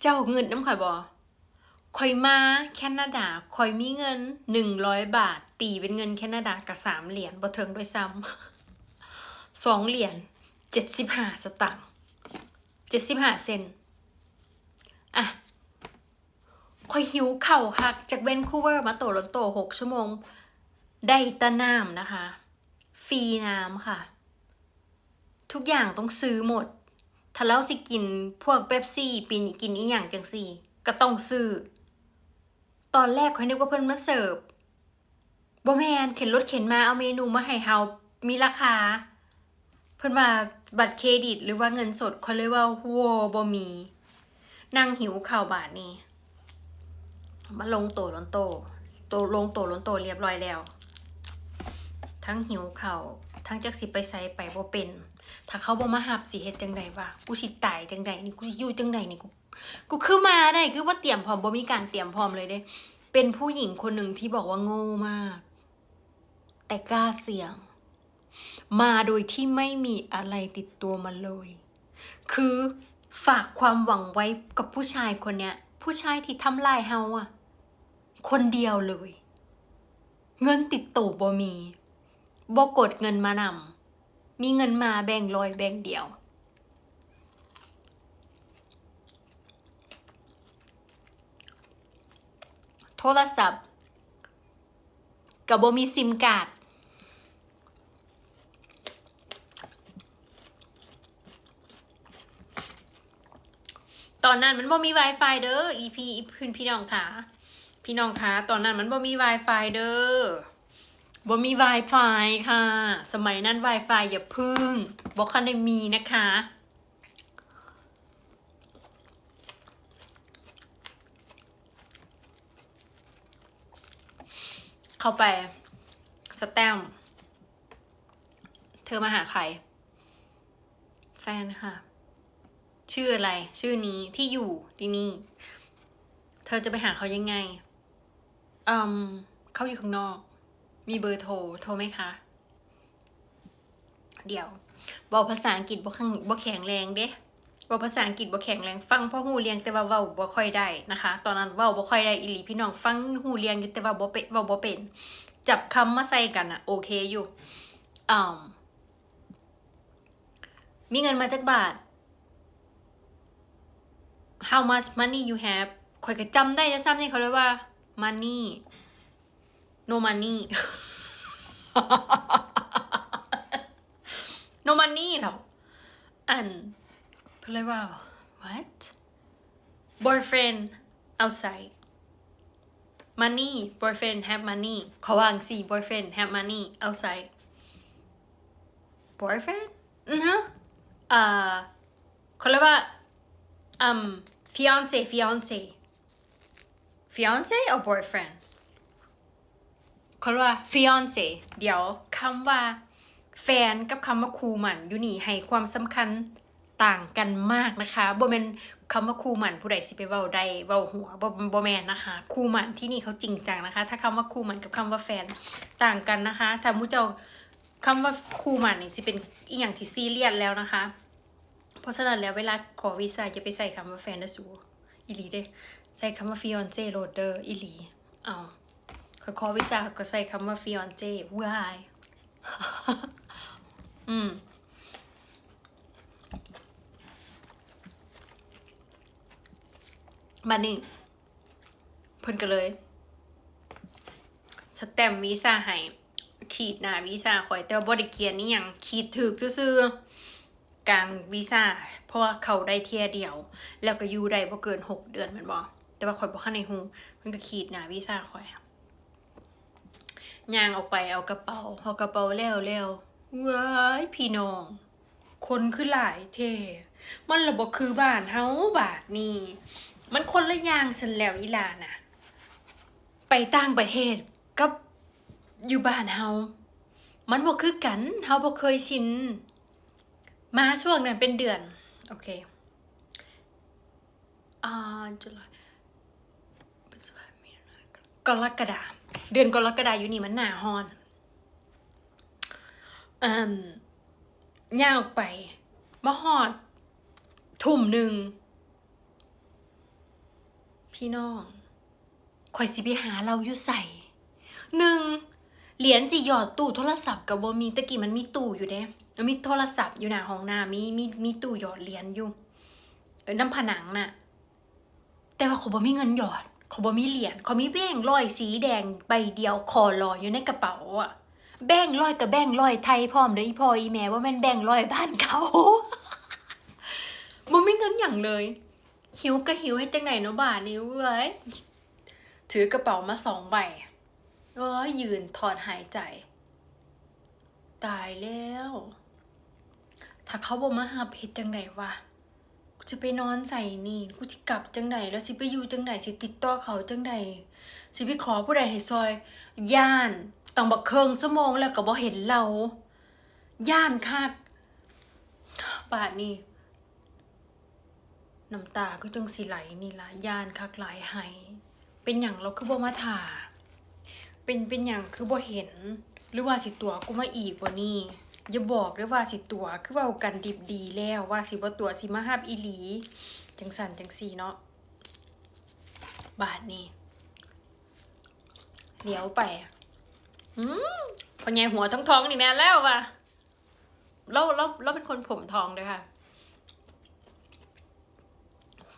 เจ้าเงินน้ำข่อยบอข่อยมาแคนาดาข่อยมีเงินหนึ่งร้อยบาท ตีเป็นเงินแคนาดากับสามเหรียญบ่เทิงด้วยซ้ำสองเหรียญเจ็ดสิบห้าสตางค์เจ็ดสิบห้าเซนอะข่อยหิวเข่าค่ะจากเวนคูเวอร์มาโตลอนโตหกชั่วโมง ได้แตะน้ำนะคะ ฟรีน้ำค่ะ ทุกอย่างต้องซื้อหมด ถ้าเราจะกินพวกเบปซี่ปีนกินอีหยังจังสี่ ก็ต้องซื้อ ตอนแรกข่อยนึกว่าเพิ่นมาเสิร์ฟบ่แมนเข็นรถเข็นมาเอาเมนูมาให้เฮามีราคา เพิ่นว่าบัตรเครดิตหรือว่าเงินสดข่อยเลยว่าโวบ่มีนั่งหิวข้าวบาทนี่มาลงโตลนโตโตลงโตลนโตเรียบร้อยแล้ว ทั้งหิวข้าวทั้งจักสิไปไสไปบ่เป็น ถ้าเขาบ่มาหับสิเฮ็ดจังไดวะกูสิตายจังไดนี่กูสิอยู่จังไดนี่กูกูคือมาได้คือว่าเตรียมพร้อมบ่มีการเตรียมพร้อมเลยเด้ เป็นผู้หญิงคนหนึ่งที่บอกว่าโง่มาก แต่กล้าเสี่ยง มาโดยที่ไม่มีอะไรติดตัวมาเลย คือฝากความหวังไว้กับผู้ชายคนเนี้ย ผู้ชายที่ทำลายเฮาอะคนเดียวเลย เงินติดตัวบ่มีบ่กดเงินมานำ มีเงินมาแบ่งร้อยแบ่งเดียว โทรศัพท์กับบมีซิมการ์ดตอนนั้นมันบ่มี Wi-Fi เด้อ EP พี่พี่น้องค่ะ พี่น้องคะตอนนั้นมันบ่มี Wi-Fi เด้อ บ่มี Wi-Fi ค่ะ สมัยนั้น Wi-Fi อย่าพึ่งบ่คันได้มีนะคะ เข้าไป สแตมเธอมาหาใคร แฟนค่ะ ชื่ออะไร ชื่อนี้ที่อยู่ที่นี่ เธอจะไปหาเขายังไงอืมเขาอยู่ข้างนอก มีเบอร์โทร โทรไหมคะ เดี๋ยว บอกภาษาอังกฤษบ่ข้างบ่แข็งแรงเด้บอกภาษาอังกฤษบ่แข็งแรงฟังพ่อหูเรียงแต่ว่าเว้าบ่ค่อยได้นะคะ ตอนนั้นเว้าบ่ค่อยได้อีหลีพี่น้องฟังหูเรียงอยู่แต่ว่าบ่เป็นเว้าบ่เป็น จับคำมาใส่กันอะโอเคอยู่อืมมีเงินมาจากบาท how much money you have ข่อยก็จำได้จะซ้ำนี่เขาเรียว่า money no money no money เหรออันเขาเรียกว่า what boyfriend outside money boyfriend have money เขาวางสิ boyfriend have money outside boyfriend อือฮะเอ่อเขาเรียกว่า um fiance fiance fiance or boyfriend เขาเรียกว่า fiance เดี๋ยวคำว่า แฟนกับคำว่าคูมันอยู่นี่ให้ความสำคัญต่างกันมากนะคะบ่แม่นคำว่าคูมันผู้ใดสิไปเว้าไดเว้าหัวบ่บ่แม่นนะคะ คูมันที่นี่เขาจริงจังนะคะ ถ้าคำว่าคูมันกับคำว่าแฟนต่างกันนะคะถ้ามู้เจ้าคำว่าคูมันนี่สิเป็นอีหยังที่ซีเรียสแล้วนะคะ เพราะฉะนั้นแล้วเวลาขอวีซ่าจะไปใส่คำว่าแฟนนะสูอีหลีเด้ใส่คำว่า fiance โรเดอร์อีหลีเอา ขอขอวีซ่าก็ใส่คำว่า fiance why อืมบัดนี้เพิ่นก็เลย สแตมวีซ่าให้ขีดหน้าวีซ่าข่อย แต่ว่าบ่ได้เขียนนี่หยังขีดถูกซื่อๆกลางวีซ่า เพราะว่าเขาได้เที่ยเดียว แล้วก็อยู่ได้บ่เกินหกเดือนแม่นบ่แต่ว่าข่อยบ่คันได้ฮู้เพิ่นก็ขีดหน้าวีซ่าข่อย ย่างออกไปเอากระเป๋าเอากระเป๋าแล้วแล้วว้ายพี่น้อง คนคือหลายเท มันระบบคือบ้านเฮาบาทนี่ มันคนละอย่างฉันแล้วอีลาน่ะ ไปต่างประเทศกับอยู่บ้านเฮา มันบ่คือกันเฮาบ่เคยชิน มาช่วงนั้นเป็นเดือน โอเค อ่าจุลายพฤษภาคม เดือนกรกฎาอยู่นี่มันหนาฮอนอืมย่างออกไปมาฮอด ทุ่มหนึ่ง พี่น้องข่อยสิไปหาเราอยู่ใส่หนึ่งเหรียญสิหยอดตู้โทรศัพท์กับบมีตะกี้มันมีตู้อยู่เด้มีโทรศัพท์อยู่หน้าห้องน้ำมีมีมีตู้หยอดเหรียญอยู่ เออน้ำผนังน่ะ แต่ว่าเขาบ่มีเงินหยอด เขาบ่มีเหรียญเขามีแบงร้อยสีแดงใบเดียวคอลอยอยู่ในกระเป๋าอะแบงร้อยกับแบงร้อยไทยพร้อมเด้ออีพ่ออีแม่ว่าแม่นแบงร้อยบ้านเขาบ่มีเงินหยังเลย หิวก็หิวให้จังไหนเนาะบาทนี้เว้ยถือกระเป๋ามาสองใบเอ้ยยืนถอดหายใจ ตายแล้ว ถ้าเขาบอกมาหาเพชรจังไหนวะ จะไปนอนใส่นี่กูจะกลับจังไหนแล้วสิไปอยู่จังไหนสิติดต่อเขาจังไหนสิไปขอผู้ใดให้ซอย ย่านต้องบักเคิงชั่วโมงแล้วก็บ่เห็นเรา ย่านคักบาดนี่น้ำตาก็จังสิไหลนี่ละย่านคักหลายไห้เป็นอย่างเราคือบ่มาถ่า เป็นเป็นอย่างคือบ่เห็น หรือว่าสิตัวกูมาอีกว่านี้ อย่าบอกด้วยว่าสิตัวคือว้ากันดิบดีแล้วว่าสิบ่าตัวสิมาฮับอีหลีจังสันจังสีเนาะบาทนี่เดี๋ยวไปอืมพอใหญ่หัวท้องทองนี่แม่แล้วว่ะเราเราเราเป็นคนผมทองด้วยค่ะ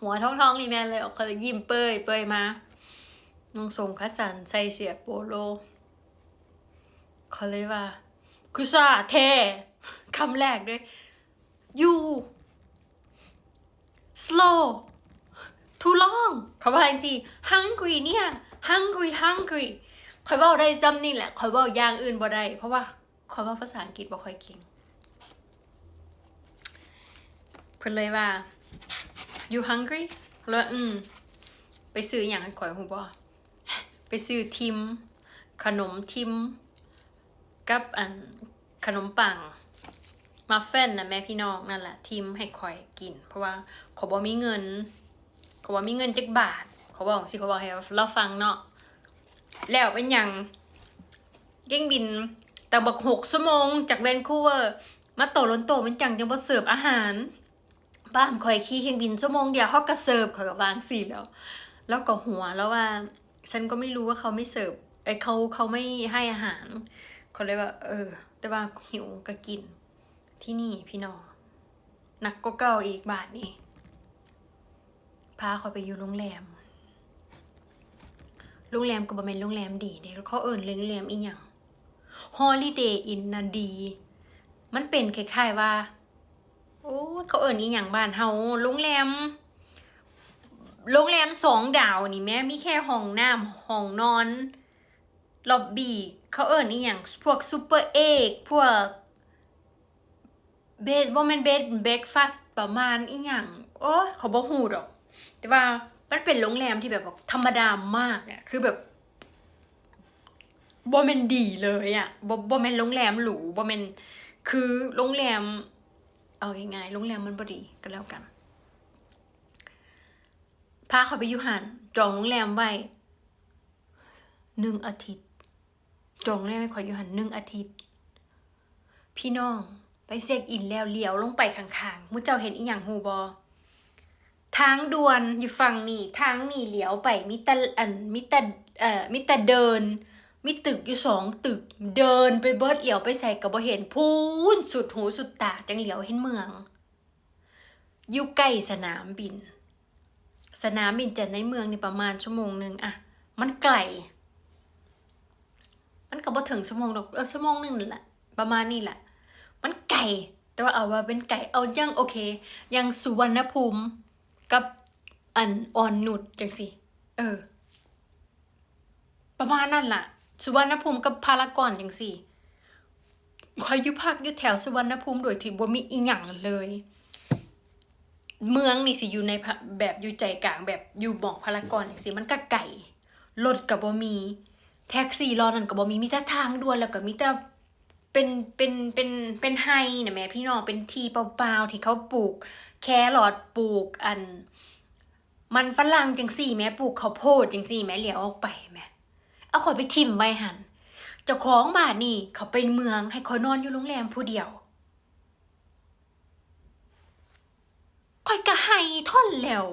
หัวท้องทองนี่แม่เลยเขาเลยยิ้มเปยเปยมาน้องทรงคัสสันใส่เสียโปโลเขาเลยว่า คุซาเทคำแรกด้วย you slow too long เขาว่าจริงๆ hungry เนี่ย hungry hungry คอยว่าได้จำนี่แหละคอยว่าอย่างอื่นบ่ได้เพราะว่าคอยว่าภาษาอังกฤษบ่ค่อยเก่งเพิ่นเลยว่า you hungry เลยอืมไปซื้ออย่างให้ข่อยหูบ่ไปซื้อทิม ขนมทิม กับอันขนมปังมัฟเฟนนะแม่พี่น้องนั่นแหละทิมให้ข่อยกิน เพราะว่าขอยบ่มีเงินขอยบ่มีเงินจักบาทเขาบอกสิเขาบอกให้เราฟังเนาะแล้วเป็นยังเก่งบินแต่บักหกชั่วโมง จากแวนคูเวอร์ มาโตลนโตเป็นจังจังบ่เสิร์ฟอาหาร บ้านข่อยขี่เครื่องบินชั่วโมงเดียวเขาก็เสิร์ฟเข่อยก็วางสิแล้ว แล้วก็หัวแล้วว่า ฉันก็ไม่รู้ว่าเขาไม่เสิร์ฟไอเขาเขาไม่ให้อาหาร เขาเลยว่า เออ แต่ว่าหิวก็กิน ที่นี่พี่น้องหนักก็เก่าอีกบาทนี่พาเขาไปอยู่โรงแรมโรงแรมก็บ่แม่นโรงแรมดีเด้เขาเอิ้นโรงแรมอีหยัง Holiday Inn น่ะดี มันเป็นคล้ายๆว่า โอ้เขาเอิ้นอีหยังบ้านเฮาโรงแรมโรงแรมสองดาวนี่แม่มีแค่ห้องน้ำห้องนอน ล็อบบี้เขาเอิ้นอีหยังพวกซูเปอร์เอกพวกเบดบ่แม่นเบดเบรกฟาสประมาณอีหยังโอ้เขาบ่ฮู้ดอก แต่ว่ามันเป็นโรงแรมที่แบบธรรมดามากเนี่ยคือแบบบ่แม่นดีเลยอะบ่บ่แม่นโรงแรมหรูบ่แม่นคือโรงแรม เอาง่ายๆโรงแรมมันบ่ดีก็แล้วกันพาเขาไปอยู่หันจองโรงแรมไว้หนึ่งอาทิตย์ จองโรงแรมให้ขอยอยู่หันหนึ่งอาทิตย์ พี่น้องไปเช็คอินแล้วเลี้ยวลงไปข้างๆมุเจ้าเห็นอีหยังฮูบอทางด่วนอยู่ฝั่งนี้ทางนี้เลี้ยวไปมีแต่อันมีแต่เอ่อมีแต่เดิน มีตึกอยู่สองตึก เดินไปเบิดเอี่ยวไปใส่ก็บ่เห็นพูนสุดหูสุดตาจังเหลียวเห็นเมือง อยู่ใกล้สนามบิน สนามบินจากในเมืองนี่ประมาณชั่วโมงหนึ่งอะมันไกล บ่ถึงชั่วโมงหรอกเออชั่วโมงหนึ่งแหละประมาณนี้แหละ มันไกลแต่ว่าเอาว่าเป็นไก่เอายังโอเค ยังสุวรรณภูมิกับอันอ่อนนุดจังสิเออ ประมาณนั่นล่ะ สุวรรณภูมิกับพารากอนจังสิคอยอยู่ภาคอยู่แถวสุวรรณภูมิโดยที่บ่มีอีหยังเลย เมืองนี่สิอยู่ในแบบอยู่ใจกลางแบบอยู่บ่องพารากอนจังสิมันก็ไก่รถก็บ่มี แท็กซี่รอนั่นก็บ่มีมีแต่ทางด่วนแล้วก็มีแต่เป็นเป็นเป็นเป็นไฮนะแม่พี่น้องเป็นทีเปล่าๆที่เขาปลูก แครอทปลูกอัน มันฝรั่งจังสี่แม่ปลูกข้าวโพดจังสี่แม่เหลียวออกไปแม่เอาขอยไปทิมไว้หันเจ้าของบ้านนี่เขาเป็นเมืองให้คอยนอนอยู่โรงแรมผู้เดียวข่อยก็ให้ท่อนแล้ว